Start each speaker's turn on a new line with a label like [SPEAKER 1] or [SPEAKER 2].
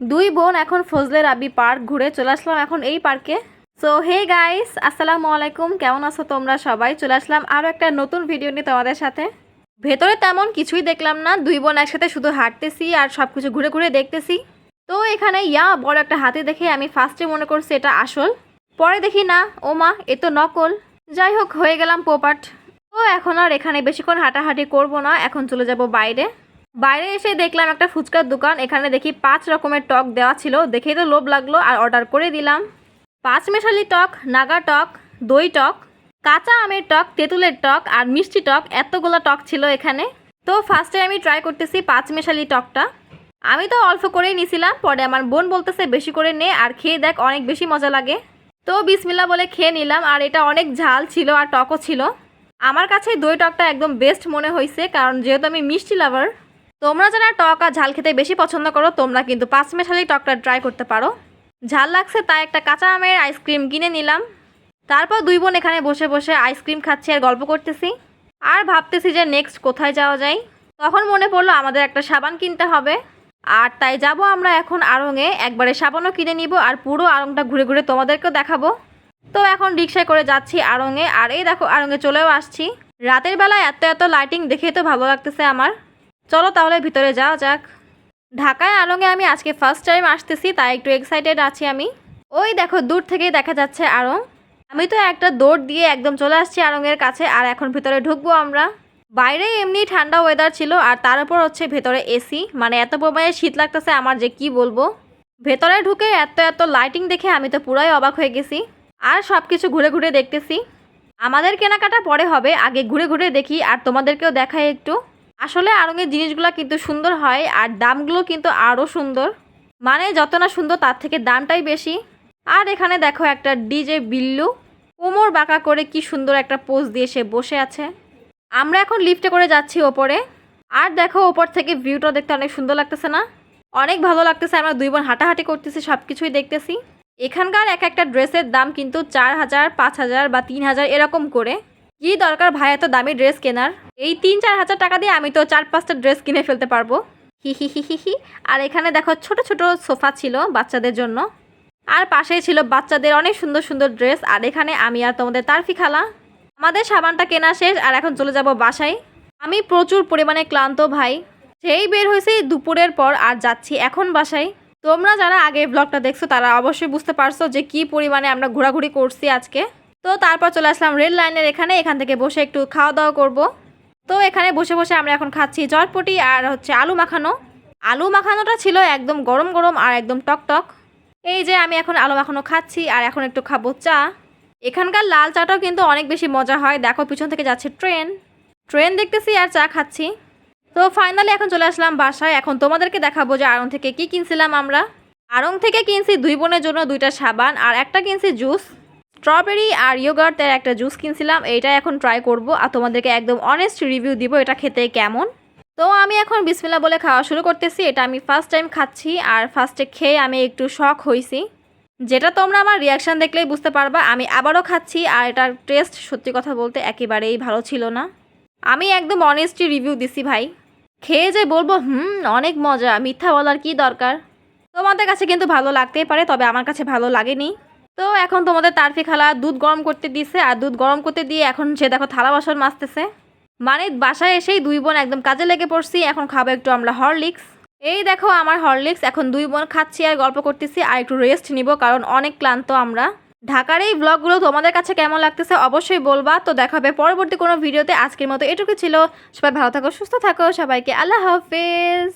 [SPEAKER 1] দুই বোন এখন ফজলে রাবি পার্ক ঘুরে চলে আসলাম এখন এই পার্কে। সো হে গাইস আসসালামু আলাইকুম। কেমন আছো তোমরা সবাই? চলে আসলাম আরও একটা নতুন ভিডিও নিয়ে তোমাদের সাথে। ভেতরে তেমন কিছুই দেখলাম না। দুই বোন একসাথে শুধু হাঁটতেছি আর সব কিছু ঘুরে ঘুরে দেখতেছি। তো এখানে ইয়া, বড় একটা হাতি দেখে আমি ফার্স্টে মনে করছি এটা আসল। পরে দেখি না, ও মা, এ তো নকল। যাই হোক, হয়ে গেলাম পোপাট। তো এখন আর এখানে বেশিক্ষণ হাঁটাহাঁটি করব না। এখন চলে যাব বাইরে। বাইরে এসে দেখলাম একটা ফুচকার দোকান, এখানে দেখি পাঁচ রকমের টক দেওয়া ছিল। দেখেই তো লোভ লাগল, আর অর্ডার করে দিলাম। পাঁচ মেশালি টক, নাগা টক, দই টক, কাঁচা আমের টক, তেঁতুলের টক, আর মিষ্টি টক, এতগুলো টক ছিল এখানে। তো ফার্স্টে আমি ট্রাই করতেছি পাঁচ মেশালি টকটা। আমি তো অল্প করেই নিছিলাম, পরে আমার বোন বলতেছে বেশি করে নে, আর খেয়ে দেখ অনেক বেশি মজা লাগে। তো বিসমিল্লা বলে খেয়ে নিলাম, আর এটা অনেক ঝাল ছিল আর টকও ছিল। আমার কাছে দই টকটা একদম বেস্ট মনে হয়েছে কারণ যেহেতু আমি মিষ্টি লাভার তোমরা যারা টক আর ঝাল খেতে বেশি পছন্দ করো, তোমরা কিন্তু পাঁচ মেশালি টকটা ট্রাই করতে পারো। ঝাল লাগছে তাই একটা কাঁচা আমের আইসক্রিম কিনে নিলাম। তারপর দুই বোন এখানে বসে বসে আইসক্রিম খাচ্ছি আর গল্প করতেছি। আর ভাবতেছি যে নেক্সট কোথায় যাওয়া যায়। তখন মনে পড়ল আমাদের একটা সাবান কিনতে হবে। আর তাই যাব আমরা এখন আড়ংয়ে একবারে সাবানও কিনে নিব আর পুরো আড়ংটা ঘুরে ঘুরে তোমাদেরকেও দেখাবো। তো এখন রিক্সায় করে যাচ্ছি আড়ংয়ে আর এই দেখো আড়ংয়ে চলেও আসছি। রাতের বেলায় এত এত লাইটিং দেখেই তো ভালো লাগতেছে আমার। চলো তাহলে ভিতরে যাওয়া যাক। ঢাকায় আড়ংয়ে আমি আজকে ফার্স্ট টাইম আসতেছি, তাই একটু এক্সাইটেড আছি আমি। ওই দেখো, দূর থেকেই দেখা যাচ্ছে আড়ং আমি তো একটা দৌড় দিয়ে একদম চলে আসছি আড়ংয়ের কাছে, আর এখন ভিতরে ঢুকবো আমরা। বাইরে এমনি ঠান্ডা ওয়েদার ছিল, আর তার উপর হচ্ছে ভেতরে এসি মানে এত পরিমাণে শীত লাগতেছে আমার যে কি বলব। ভেতরে ঢুকে এত এত লাইটিং দেখে আমি তো পুরাই অবাক হয়ে গেছি। আর সব কিছু ঘুরে ঘুরে দেখতেছি। আমাদের কেনাকাটা পরে হবে, আগে ঘুরে ঘুরে দেখি, আর তোমাদেরকেও দেখাই একটু। আসলে আড়ঙের জিনিসগুলো কিন্তু সুন্দর হয় আর দামগুলো কিন্তু আরও সুন্দর। মানে যত না সুন্দর তার থেকে দামটাই বেশি। আর এখানে দেখো একটা ডিজে বিল্লু। কোমর বাঁকা করে কি সুন্দর একটা পোজ দিয়ে সে বসে আছে। আমরা এখন লিফটে করে যাচ্ছি ওপরে। আর দেখো ওপর থেকে ভিউটা দেখতে অনেক সুন্দর লাগতেছে না? অনেক ভালো লাগতেছে, আমরা দুই বোন হাঁটাহাঁটি করতেছি সব কিছুই দেখতেছি। এখানকার এক একটা ড্রেসের দাম কিন্তু চার হাজার, পাঁচ হাজার বা তিন হাজার এরকম করে। কি দরকার ভাই এত দামি ড্রেস কেনার? এই তিন চার হাজার টাকা দিয়ে আমি তো চার পাঁচটা ড্রেস কিনে ফেলতে পারব। হি হি হি হি হি। আর এখানে দেখো ছোট ছোট সোফা ছিল বাচ্চাদের জন্য। আর পাশেই ছিল বাচ্চাদের অনেক সুন্দর সুন্দর ড্রেস। আর এখানে আমি আর তোমাদের তারফি খালা। আমাদের সাবানটা কেনা শেষ আর এখন চলে যাব বাসায়। আমি প্রচুর পরিমাণে ক্লান্ত ভাই। সেই বের হয়েছে দুপুরের পর আর যাচ্ছি এখন বাসায়। তোমরা যারা আগে ব্লগটা দেখছ তারা অবশ্যই বুঝতে পারছ যে কি পরিমাণে আমরা ঘোরাঘুরি করছি আজকে। তো তারপর চলে আসলাম রেল লাইনের এখানে, এখান থেকে বসে একটু খাওয়া দাওয়া করব। তো এখানে বসে বসে আমরা এখন খাচ্ছি চটপটি আর হচ্ছে আলু মাখানো। আলু মাখানোটা ছিল একদম গরম গরম আর একদম টক টক। এই যে আমি এখন আলু মাখানো খাচ্ছি আর এখন একটু খাব চা। এখানকার লাল চাটাও কিন্তু অনেক বেশি মজা হয়। দেখো পিছন থেকে যাচ্ছে ট্রেন। ট্রেন দেখতেছি আর চা খাচ্ছি। তো ফাইনালি এখন চলে আসলাম বাসায়। এখন তোমাদেরকে দেখাবো যে আড়ং থেকে কি কিনছিলাম আমরা। আড়ং থেকে কিনছি দুই বোনের জন্য দুইটা সাবান আর একটা কিনছি জুস। স্ট্রবেরি আর ইয়োগার্টের একটা জুস কিনছিলাম, এইটা এখন ট্রাই করব আর তোমাদেরকে একদম অনেস্ট রিভিউ দিব এটা খেতে কেমন। তো আমি এখন বিসমিল্লা বলে খাওয়া শুরু করতেছি, এটা আমি ফার্স্ট টাইম খাচ্ছি আর ফার্স্টে খেয়ে আমি একটু শখ হয়েছি যেটা তোমরা আমার রিয়াকশান দেখলেই বুঝতে পারবা, আমি আবারও খাচ্ছি আর এটার টেস্ট সত্যি কথা বলতে একেবারেই ভালো ছিল না। আমি একদম অনেস্টলি রিভিউ দিছি ভাই। খেয়ে যে বলব, হুম, অনেক মজা, মিথ্যা বলার কি দরকার? তোমাদের কাছে কিন্তু ভালো লাগতেই পারে, তবে আমার কাছে ভালো লাগেনি। তো এখন তোমাদের তারফি খালা দুধ গরম করতে দিছে, আর দুধ গরম করতে দিয়ে এখন সে দেখো থালা বাসন মাজতেছে। মানে বাসায় এসেই দুই বোন একদম কাজে লেগে পড়ছি, এখন খাব একটু আমরা হরলিক্স। এই দেখো আমার হরলিক্স, এখন দুই বোন খাচ্ছি আর গল্প করতেছি, আর একটু রেস্ট নিব, কারণ অনেক ক্লান্ত আমরা। ঢাকার এই ব্লগগুলো তোমাদের কাছে কেমন লাগতেছে অবশ্যই বলবা, তো দেখাবে পরবর্তী কোনো ভিডিওতে। আজকের মতো এটুকু ছিল, সবাই ভালো থাকো, সুস্থ থাকো, সবাইকে আল্লাহ হাফেজ।